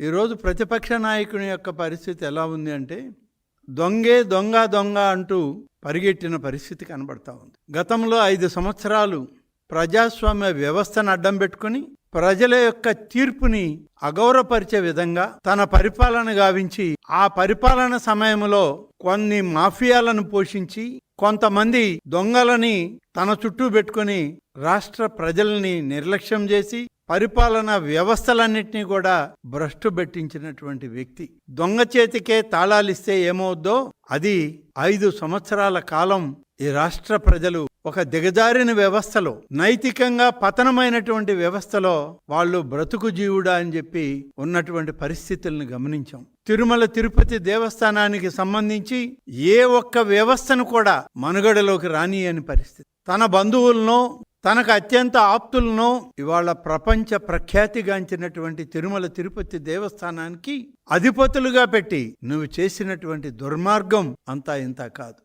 ఈరోజు ప్రతిపక్ష నాయకుని యొక్క పరిస్థితి ఎలా ఉంది అంటే దొంగే దొంగ దొంగ అంటూ పరిగెట్టిన పరిస్థితి కనబడతా ఉంది. గతంలో ఐదు సంవత్సరాలు ప్రజాస్వామ్య వ్యవస్థను అడ్డం పెట్టుకుని ప్రజల యొక్క తీర్పుని అగౌరవపరిచే విధంగా తన పరిపాలన గావించి ఆ పరిపాలన సమయంలో కొన్ని మాఫియాలను పోషించి కొంతమంది దొంగలని తన చుట్టూ పెట్టుకుని రాష్ట్ర ప్రజల్ని నిర్లక్ష్యం చేసి పరిపాలన వ్యవస్థలన్నింటినీ కూడా భ్రష్టు పెట్టించినటువంటి వ్యక్తి. దొంగ చేతికే తాళాలిస్తే ఏమవుద్దో అది ఐదు సంవత్సరాల కాలం ఈ రాష్ట్ర ప్రజలు ఒక దిగజారిన వ్యవస్థలో నైతికంగా పతనమైనటువంటి వ్యవస్థలో వాళ్ళు బ్రతుకు జీవుడా అని చెప్పి ఉన్నటువంటి పరిస్థితులను గమనించాం. తిరుమల తిరుపతి దేవస్థానానికి సంబంధించి ఏ ఒక్క వ్యవస్థను కూడా మనుగడలోకి రానియని పరిస్థితి. తన బంధువులను తనకు అత్యంత ఆప్తులను ఇవాళ ప్రపంచ ప్రఖ్యాతిగాంచినటువంటి తిరుమల తిరుపతి దేవస్థానానికి అధిపతులుగా పెట్టి నువ్వు చేసినటువంటి దుర్మార్గం అంతా ఇంత కాదు.